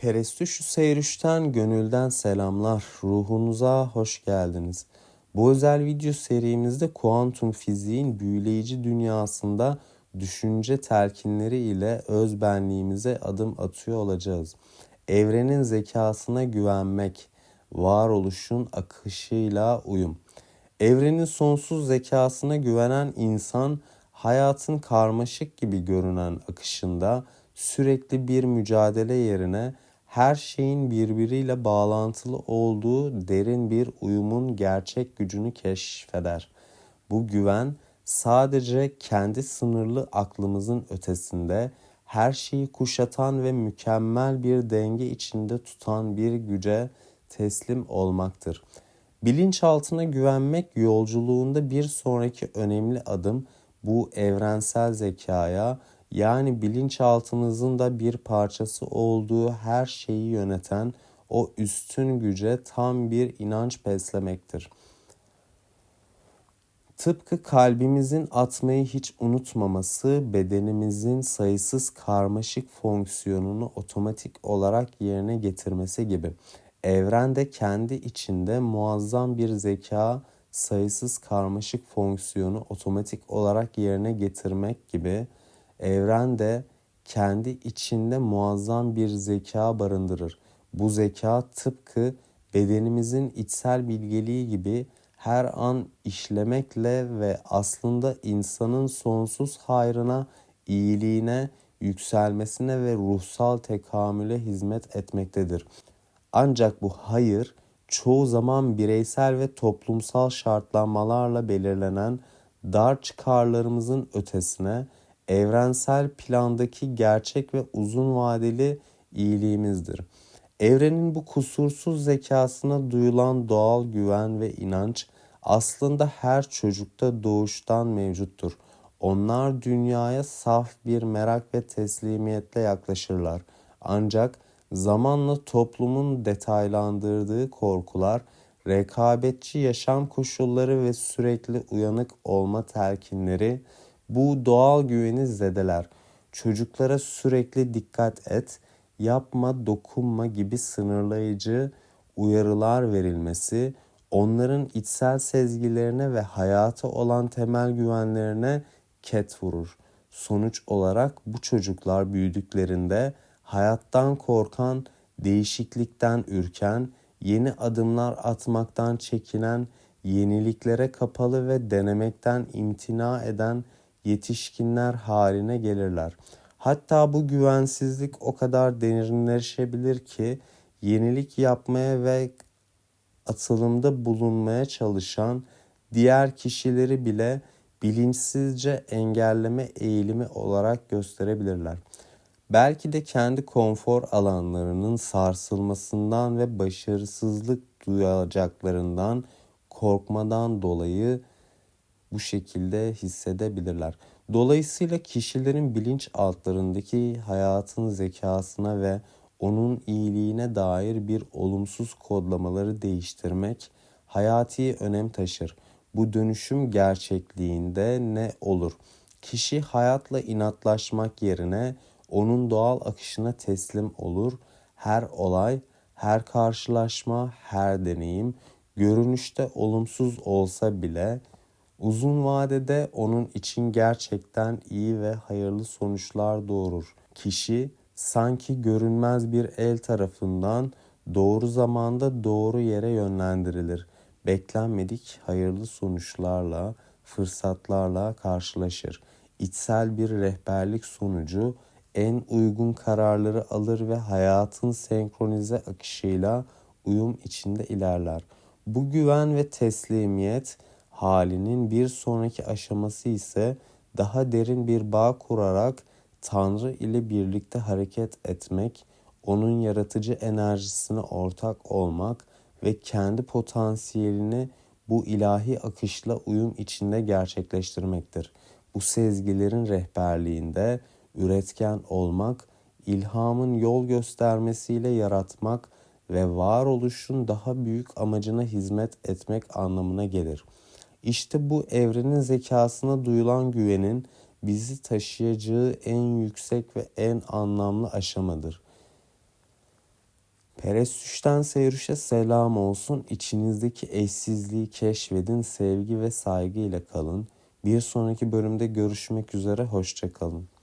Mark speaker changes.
Speaker 1: Perestüşü Seyrüş'ten gönülden selamlar. Ruhunuza hoş geldiniz. Bu özel video serimizde kuantum fiziğin büyüleyici dünyasında düşünce telkinleri ile öz adım atıyor olacağız. Evrenin zekasına güvenmek, varoluşun akışıyla uyum. Evrenin sonsuz zekasına güvenen insan hayatın karmaşık gibi görünen akışında sürekli bir mücadele yerine her şeyin birbiriyle bağlantılı olduğu derin bir uyumun gerçek gücünü keşfeder. Bu güven sadece kendi sınırlı aklımızın ötesinde her şeyi kuşatan ve mükemmel bir denge içinde tutan bir güce teslim olmaktır. Bilinçaltına güvenmek yolculuğunda bir sonraki önemli adım bu evrensel zekaya yani bilinçaltımızın da bir parçası olduğu her şeyi yöneten o üstün güce tam bir inanç beslemektir. Tıpkı kalbimizin atmayı hiç unutmaması bedenimizin sayısız karmaşık fonksiyonunu otomatik olarak yerine getirmesi gibi. Evrende kendi içinde muazzam bir zeka sayısız karmaşık fonksiyonu otomatik olarak yerine getirmek gibi Evren de kendi içinde muazzam bir zeka barındırır. Bu zeka tıpkı bedenimizin içsel bilgeliği gibi her an işlemekle ve aslında insanın sonsuz hayrına, iyiliğine, yükselmesine ve ruhsal tekamüle hizmet etmektedir. Ancak bu hayır çoğu zaman bireysel ve toplumsal şartlanmalarla belirlenen dar çıkarlarımızın ötesine evrensel plandaki gerçek ve uzun vadeli iyiliğimizdir. Evrenin bu kusursuz zekasına duyulan doğal güven ve inanç aslında her çocukta doğuştan mevcuttur. Onlar dünyaya saf bir merak ve teslimiyetle yaklaşırlar. Ancak zamanla toplumun detaylandırdığı korkular, rekabetçi yaşam koşulları ve sürekli uyanık olma telkinleri bu doğal güveni zedeler. Çocuklara sürekli dikkat et, yapma, dokunma gibi sınırlayıcı uyarılar verilmesi onların içsel sezgilerine ve hayata olan temel güvenlerine ket vurur. Sonuç olarak bu çocuklar büyüdüklerinde hayattan korkan, değişiklikten ürken, yeni adımlar atmaktan çekinen, yeniliklere kapalı ve denemekten imtina eden yetişkinler haline gelirler. Hatta bu güvensizlik o kadar derinleşebilir ki yenilik yapmaya ve atılımda bulunmaya çalışan diğer kişileri bile bilinçsizce engelleme eğilimi olarak gösterebilirler. Belki de kendi konfor alanlarının sarsılmasından ve başarısızlık duyacaklarından korkmadan dolayı bu şekilde hissedebilirler. Dolayısıyla kişilerin bilinç altlarındaki hayatın zekasına ve onun iyiliğine dair bir olumsuz kodlamaları değiştirmek hayati önem taşır. Bu dönüşüm gerçekliğinde ne olur? Kişi hayatla inatlaşmak yerine onun doğal akışına teslim olur. Her olay, her karşılaşma, her deneyim görünüşte olumsuz olsa bile Uzun vadede onun için gerçekten iyi ve hayırlı sonuçlar doğurur. Kişi sanki görünmez bir el tarafından doğru zamanda doğru yere yönlendirilir. Beklenmedik hayırlı sonuçlarla, fırsatlarla karşılaşır. İçsel bir rehberlik sonucu en uygun kararları alır ve hayatın senkronize akışıyla uyum içinde ilerler. Bu güven ve teslimiyet halinin bir sonraki aşaması ise daha derin bir bağ kurarak Tanrı ile birlikte hareket etmek, onun yaratıcı enerjisine ortak olmak ve kendi potansiyelini bu ilahi akışla uyum içinde gerçekleştirmektir. Bu sezgilerin rehberliğinde üretken olmak, ilhamın yol göstermesiyle yaratmak ve varoluşun daha büyük amacına hizmet etmek anlamına gelir.'' İşte bu evrenin zekasına duyulan güvenin bizi taşıyacağı en yüksek ve en anlamlı aşamadır. Perestüş'ten Seyrüş'e selam olsun. İçinizdeki eşsizliği keşfedin. Sevgi ve saygı ile kalın. Bir sonraki bölümde görüşmek üzere. Hoşçakalın.